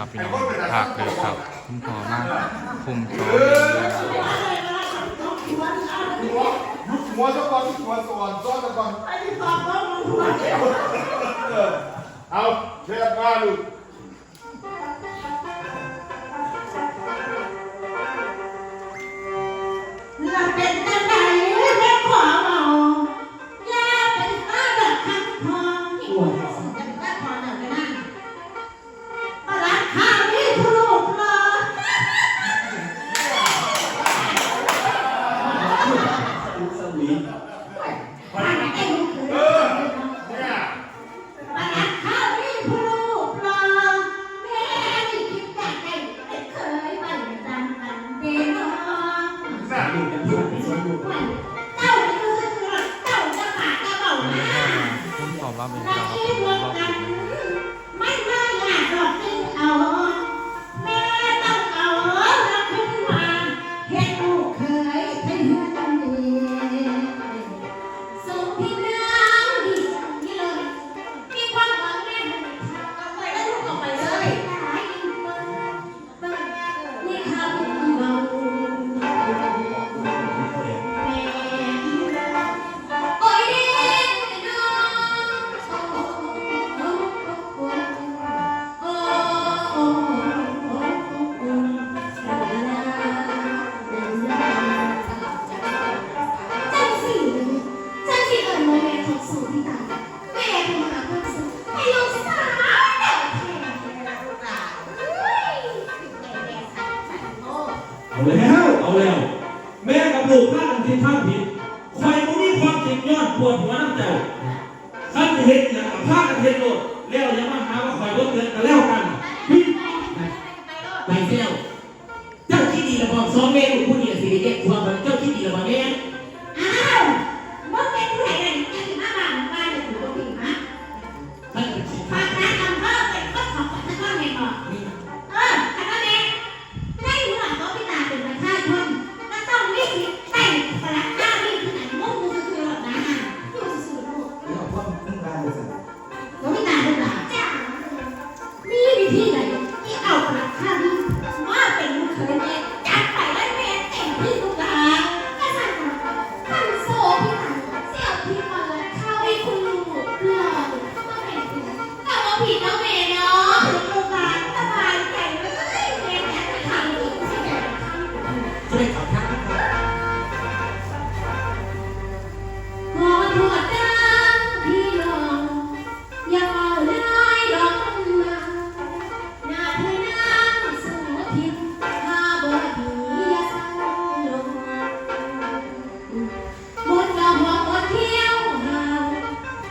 ครับพี่น้องภาคเลยครับคุณพ่อมากคุมซ้อมอย่างเดียวหัวยุบหัวซะก่อนหัวสวรรค์ซ้อนซะก่อนไอ้ที่ตอบว่ามึงหัวเดียวเออเอาเชิญมาลูก ที่ไหนสวนอยู่เจ้ด่าเจ้าจะปากจะเบาวันหนี้น้าพ่าคุ้มซ้อมรับเป็นและเจ้าครับที่ผมรรถอบนั้ดึนกนะครับ เอาแล้ว เอาแล้ว แม่กับลูกพลาดกันที่ท่าผิดคอยบ่มีความจริงยอดปวดหัวน้ำเจ้าท่านเห็นอย่างกับพลาดกันเห็นโลดแล้วอย่ามาหาว่าคอยลดเงินกันแล้วกันพี่ไปเที่ยว ผิดแล้วแม่เนาะลูกหลานสบายใจเลยแม่แม่ไปทำอีกใช่ไหมช่วยขับทักนะครับขอโทษนะพี่น้องอย่าเอาได้ดอกมาหน้าเธอนั่งสู่ทิศถ้าบ่ดีอย่าสั่งลงหมดก็หัวหมดเที่ยวหา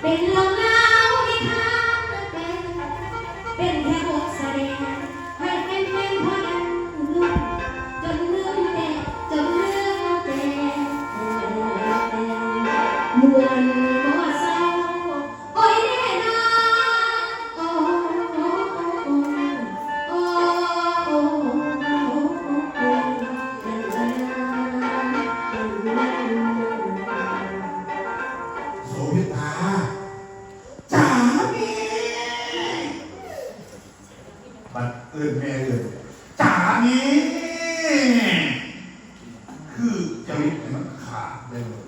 เป็นลม เอิญแม่เอิญจ๋านี่คือจริตมันขาดไปเลย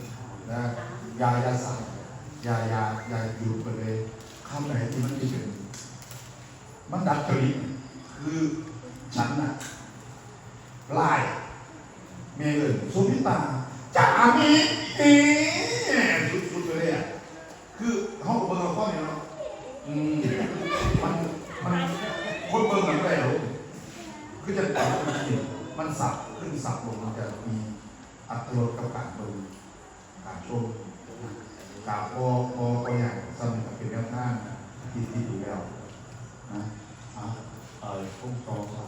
นะยายาสั่งยายายาหยุดไปเลยคำไหนที่มันไม่เป็นมันดัดจริตคือฉันน่ะไล่แม่เอิญโสพิตาจ๋านี่ คือจะแต่มันจริงมันสับขึ้นสับลงมันจะมีอัตรสกับการเบร์การช่วงกาพอพอพออย่างสมัยเป็นแนวทานที่ที่ดูแล้วนะอะเออต้องตรงสอง